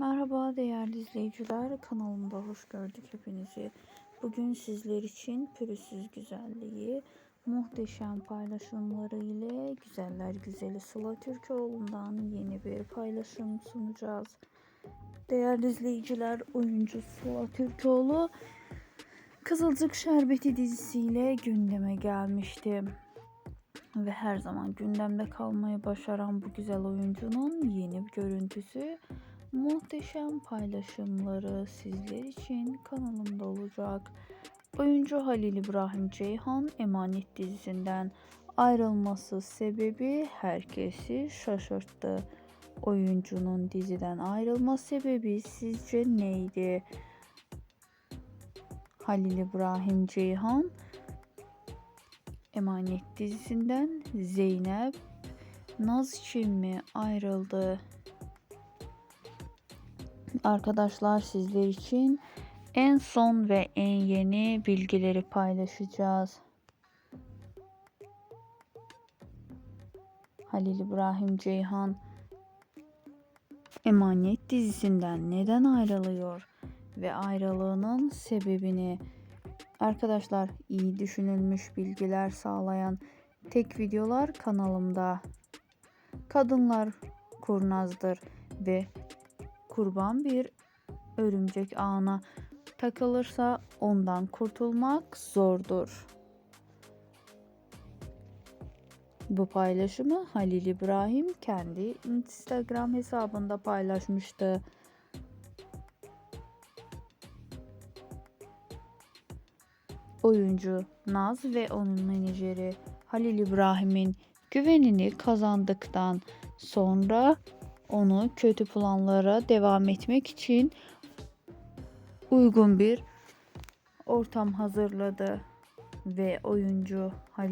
Merhaba değerli izleyiciler, kanalımda hoş gördük hepinizi. Bugün sizler için pürüzsüz güzelliği, muhteşem paylaşımları ile güzeller güzeli Sıla Türkoğlu'ndan yeni bir paylaşım sunacağız. Değerli izleyiciler, oyuncu Sıla Türkoğlu Kızılcık Şerbeti dizisiyle gündeme gelmişti. Ve her zaman gündemde kalmayı başaran bu güzel oyuncunun yeni bir görüntüsü muhteşem paylaşımları sizler için kanalımda olacak. Oyuncu Halil İbrahim Ceyhan Emanet dizisinden ayrılması sebebi herkesi şaşırttı. Oyuncunun diziden ayrılma sebebi sizce neydi? Halil İbrahim Ceyhan Emanet dizisinden Zeynep Naz için mi ayrıldı? Arkadaşlar sizler için en son ve en yeni bilgileri paylaşacağız. Halil İbrahim Ceyhan Emanet dizisinden neden ayrılıyor ve ayrılığının sebebini Arkadaşlar iyi düşünülmüş bilgiler sağlayan tek videolar kanalımda. Kadınlar kurnazdır ve kurban bir örümcek ağına takılırsa ondan kurtulmak zordur. Bu paylaşımı Halil İbrahim kendi Instagram hesabında paylaşmıştı. Oyuncu Naz ve onun menajeri Halil İbrahim'in güvenini kazandıktan sonra onu kötü planlara devam etmek için uygun bir ortam hazırladı ve oyuncu Halil